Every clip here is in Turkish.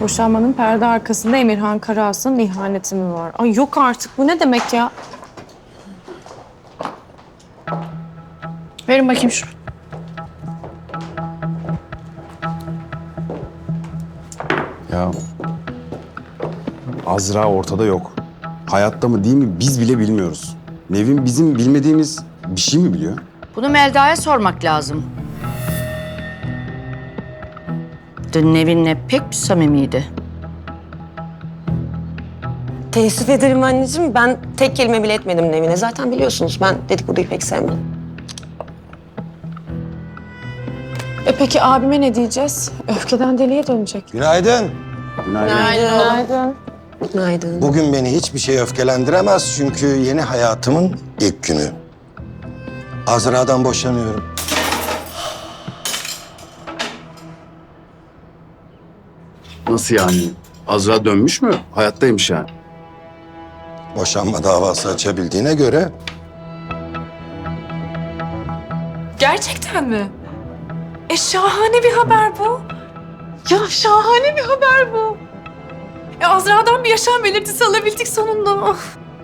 Boşanmanın perde arkasında Emirhan Karaas'ın ihaneti mi var? Ay yok artık bu ne demek ya? Verin bakayım şunu. Ya Azra ortada yok. Hayatta mı değil mi biz bile bilmiyoruz. Nevin bizim bilmediğimiz bir şey mi biliyor? Bunu Melda'ya sormak lazım. Dün Nevin'le pek bir samimiydi. Teessüf ederim anneciğim. Ben tek kelime bile etmedim Nevine. Zaten biliyorsunuz ben dedikoduyu pek sevmem. E peki abime ne diyeceğiz? Öfkeden deliye dönecek. Günaydın. Günaydın. Günaydın. Günaydın. Bugün beni hiçbir şey öfkelendiremez çünkü yeni hayatımın ilk günü. Azra'dan boşanıyorum. Nasıl yani? Azra dönmüş mü? Hayattaymış yani. Boşanma davası açabildiğine göre Gerçekten mi? E şahane bir haber bu. Ya şahane bir haber bu. E Azra'dan bir yaşam belirtisi alabildik sonunda.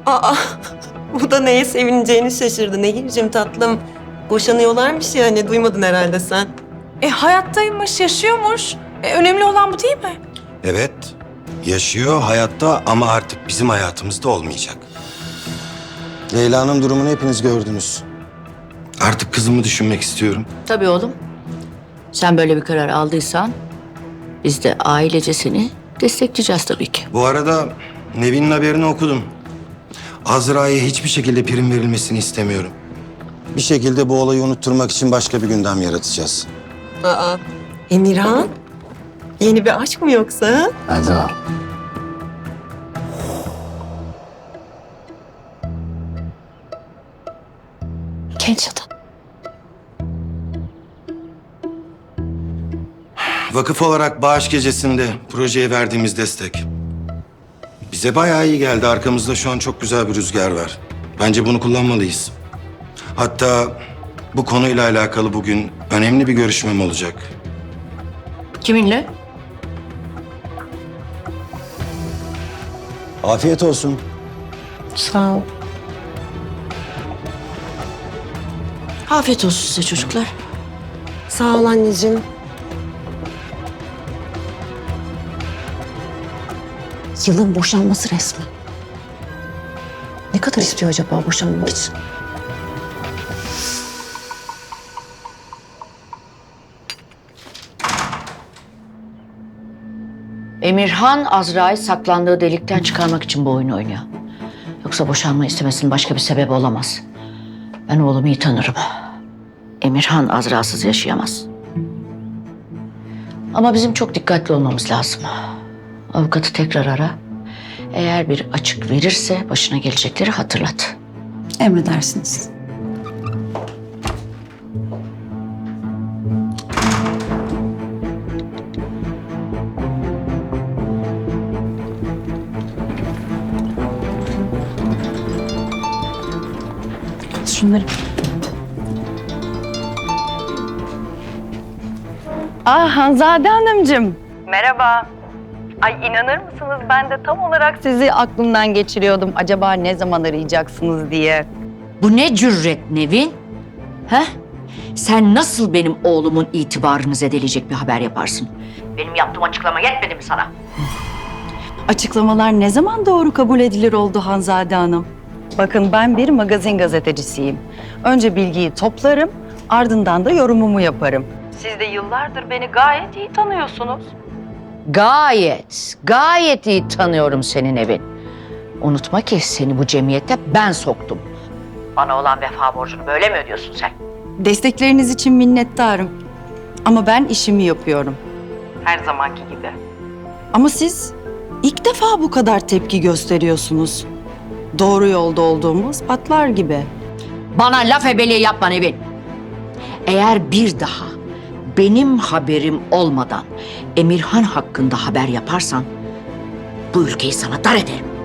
Aa, bu da neye sevineceğini şaşırdı. Nehir'cim tatlım. Boşanıyorlarmış ya hani duymadın herhalde sen. E hayattaymış, yaşıyormuş. E, önemli olan bu değil mi? Evet yaşıyor hayatta ama artık bizim hayatımızda olmayacak. Leyla'nın durumunu hepiniz gördünüz. Artık kızımı düşünmek istiyorum. Tabii oğlum. Sen böyle bir karar aldıysan biz de ailece seni destekleyeceğiz tabii ki. Bu arada Nevin'in haberini okudum. Azra'ya hiçbir şekilde prim verilmesini istemiyorum. Bir şekilde bu olayı unutturmak için başka bir gündem yaratacağız. Aa, Emirhan? Yeni bir aşk mı yoksa? Azra. Genç adam. Vakıf olarak bağış gecesinde projeye verdiğimiz destek. Bize bayağı iyi geldi. Arkamızda şu an çok güzel bir rüzgar var. Bence bunu kullanmalıyız. Hatta bu konuyla alakalı bugün önemli bir görüşmem olacak. Kiminle? Afiyet olsun. Sağ ol. Afiyet olsun size çocuklar. Sağ ol anneciğim. Yılın boşanması resmen. Ne kadar istiyor acaba boşanmak için? Emirhan Azra'yı saklandığı delikten çıkarmak için bu oyunu oynuyor. Yoksa boşanma istemesinin başka bir sebebi olamaz. Ben oğlumu iyi tanırım. Emirhan Azra'sız yaşayamaz. Ama bizim çok dikkatli olmamız lazım. Avukatı tekrar ara. Eğer bir açık verirse başına gelecekleri hatırlat. Emredersiniz. Şunları. Ah Hanzade Hanımcığım. Merhaba. Ay inanır mısınız ben de tam olarak sizi aklımdan geçiriyordum. Acaba ne zaman arayacaksınız diye. Bu ne cüret Nevin? He? Sen nasıl benim oğlumun itibarını zedeleyecek bir haber yaparsın? Benim yaptığım açıklama yetmedi mi sana? Açıklamalar ne zaman doğru kabul edilir oldu Hanzade Hanım? Bakın ben bir magazin gazetecisiyim. Önce bilgiyi toplarım, ardından da yorumumu yaparım. Siz de yıllardır beni gayet iyi tanıyorsunuz. Gayet, gayet iyi tanıyorum senin evin. Unutma ki seni bu cemiyete ben soktum. Bana olan vefa borcunu böyle mi ödüyorsun sen? Destekleriniz için minnettarım. Ama ben işimi yapıyorum. Her zamanki gibi. Ama siz ilk defa bu kadar tepki gösteriyorsunuz. Doğru yolda olduğumuz patlar gibi. Bana laf ebeliği yapma Nevin. Eğer bir daha benim haberim olmadan Emirhan hakkında haber yaparsan bu ülkeyi sana dar ederim.